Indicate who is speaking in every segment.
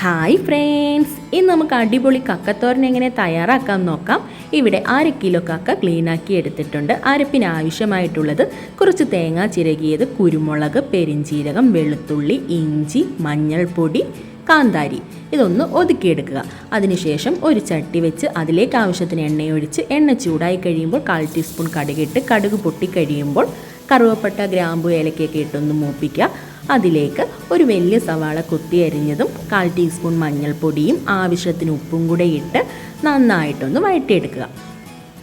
Speaker 1: Hi friends ഇന്ന് നമുക്ക് അടിപൊളി കക്കത്തോരൻ എങ്ങനെ തയ്യാറാക്കാം നോക്കാം. ഇവിടെ അര കിലോ കക്ക ക്ലീനാക്കി എടുത്തിട്ടുണ്ട്. അരപ്പിന് ആവശ്യമായിട്ടുള്ളത് കുറച്ച് തേങ്ങ ചിരകിയത് കുരുമുളക് പെരിഞ്ചീരകം വെളുത്തുള്ളി ഇഞ്ചി മഞ്ഞൾപ്പൊടി കാന്താരി. ഇതൊന്ന് ഒതുക്കിയെടുക്കുക. അതിനുശേഷം ഒരു ചട്ടി വെച്ച് അതിലേക്ക് ആവശ്യത്തിന് എണ്ണയൊഴിച്ച് എണ്ണ ചൂടായി കഴിയുമ്പോൾ കാൽ ടീസ്പൂൺ കടുകിട്ട് കടുക് പൊട്ടിക്കഴിയുമ്പോൾ കറുവപ്പട്ട ഗ്രാമ്പു ഏലക്കയൊക്കെ ഇട്ടൊന്ന് മൂപ്പിക്കുക. അതിലേക്ക് ഒരു വലിയ സവാള കൊത്തി അരിഞ്ഞതും കാൽ ടീസ്പൂൺ മഞ്ഞൾപ്പൊടിയും ആവശ്യത്തിന് ഉപ്പും കൂടെ ഇട്ട് നന്നായിട്ടൊന്ന് വഴറ്റിയെടുക്കുക.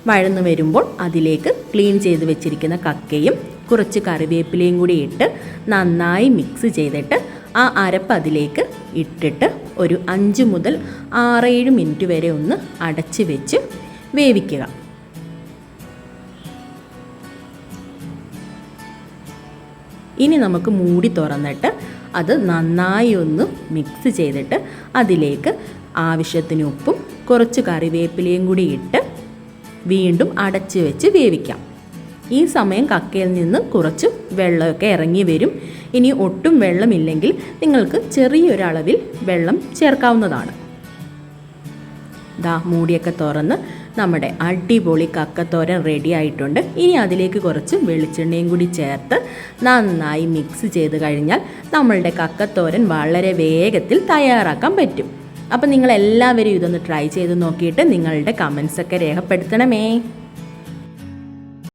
Speaker 1: വഴന്നു വരുമ്പോൾ അതിലേക്ക് ക്ലീൻ ചെയ്ത് വെച്ചിരിക്കുന്ന കക്കയും കുറച്ച് കറിവേപ്പിലയും കൂടി ഇട്ട് നന്നായി മിക്സ് ചെയ്തിട്ട് ആ അരപ്പ് അതിലേക്ക് ഇട്ടിട്ട് ഒരു അഞ്ച് മുതൽ ആറേഴ് മിനിറ്റ് വരെ ഒന്ന് അടച്ച് വെച്ച് വേവിക്കുക. ഇനി നമുക്ക് മൂടി തുറന്നിട്ട് അത് നന്നായി ഒന്ന് മിക്സ് ചെയ്തിട്ട് അതിലേക്ക് ആവശ്യത്തിന് ഉപ്പും കുറച്ച് കറിവേപ്പിലയും കൂടി ഇട്ട് വീണ്ടും അടച്ച് വെച്ച് വേവിക്കാം. ഈ സമയം കക്കയിൽ നിന്ന് കുറച്ച് വെള്ളമൊക്കെ ഇറങ്ങി വരും. ഇനി ഒട്ടും വെള്ളമില്ലെങ്കിൽ നിങ്ങൾക്ക് ചെറിയൊരളവിൽ വെള്ളം ചേർക്കാവുന്നതാണ്. ദാ മൂടിയൊക്കെ തുറന്ന് നമ്മുടെ അടിപൊളി കക്കത്തോരൻ റെഡി ആയിട്ടുണ്ട്. ഇനി അതിലേക്ക് കുറച്ച് വെളിച്ചെണ്ണയും കൂടി ചേർത്ത് നന്നായി മിക്സ് ചെയ്ത് കഴിഞ്ഞാൽ നമ്മളുടെ കക്കത്തോരൻ വളരെ വേഗത്തിൽ തയ്യാറാക്കാൻ പറ്റും. അപ്പം നിങ്ങൾ എല്ലാവരും ഇതൊന്ന് ട്രൈ ചെയ്ത് നോക്കിയിട്ട് നിങ്ങളുടെ കമൻസൊക്കെ രേഖപ്പെടുത്തണമേ.